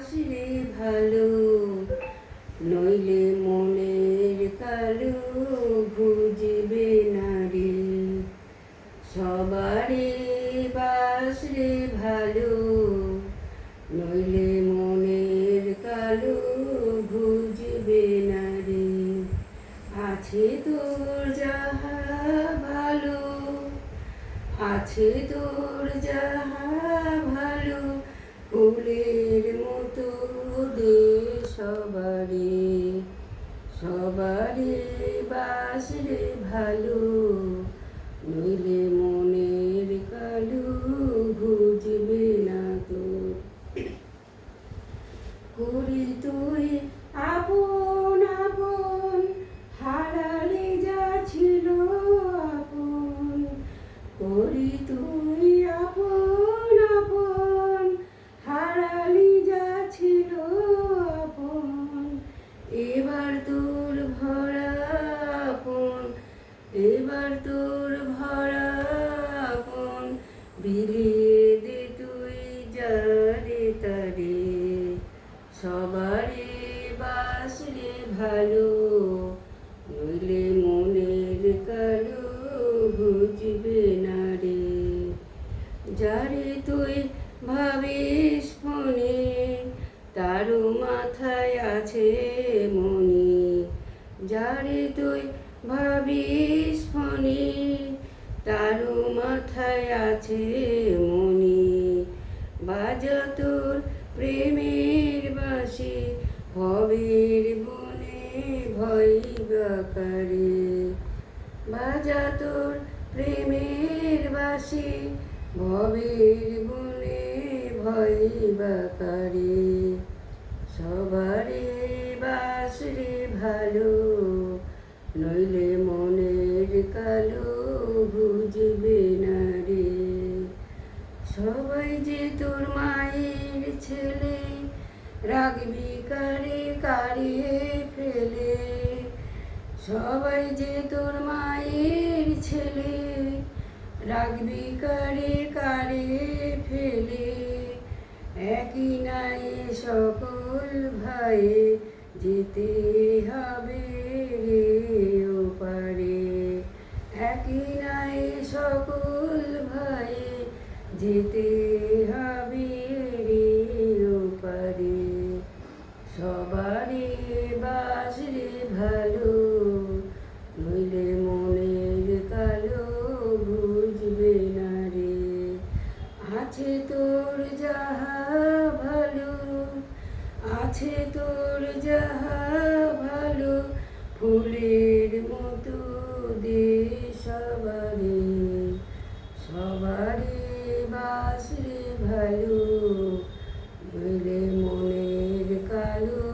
বাসরে ভালো, নইলে মনের কালো বুঝবে না রে। সবারে বাসরে ভালো, নইলে মনের কালো বুঝবে না রে। আছে তোর যাহা ভালো, আছে তোর যাহা ভালো ফুলের মতো দে সবারে সবারে বাসরে ভালো। সবারে বাসরে ভালো, নইলে মনের কালো বুঝবে না রে। যারে তুই ভাবিস মনে, তারও মাথায় আছে মনি। যারে তুই ভাবিস মনে, তারও মাথায় আছে মনি। বাজা তোর প্রেমের বাসি ভবের বনে ভয় বাকারে বাজা তোর প্রেমের বাসি, ভবের বনে ভয় বাকারে সবারে বাসরে ভালো, নইলে মনের কালো বুঝবে না রে। সবাই যে তোর মায়ের ছেলে রাগবি কারে কারিয়ে ফেলে। সবাই যে তোর মায়ের ছেলে, রাগবি কারে কারে ফেলে। একই নাই সকল ভাই যেতে হবে রে ওপারে। একই নাই সকল ভাই যেতে হবে তোর যাহা ভালো, আছে তোর যাহা ভালো, ফুলের মতো দে সবারে সবারে বাসরে ভালো বলে মনের কালো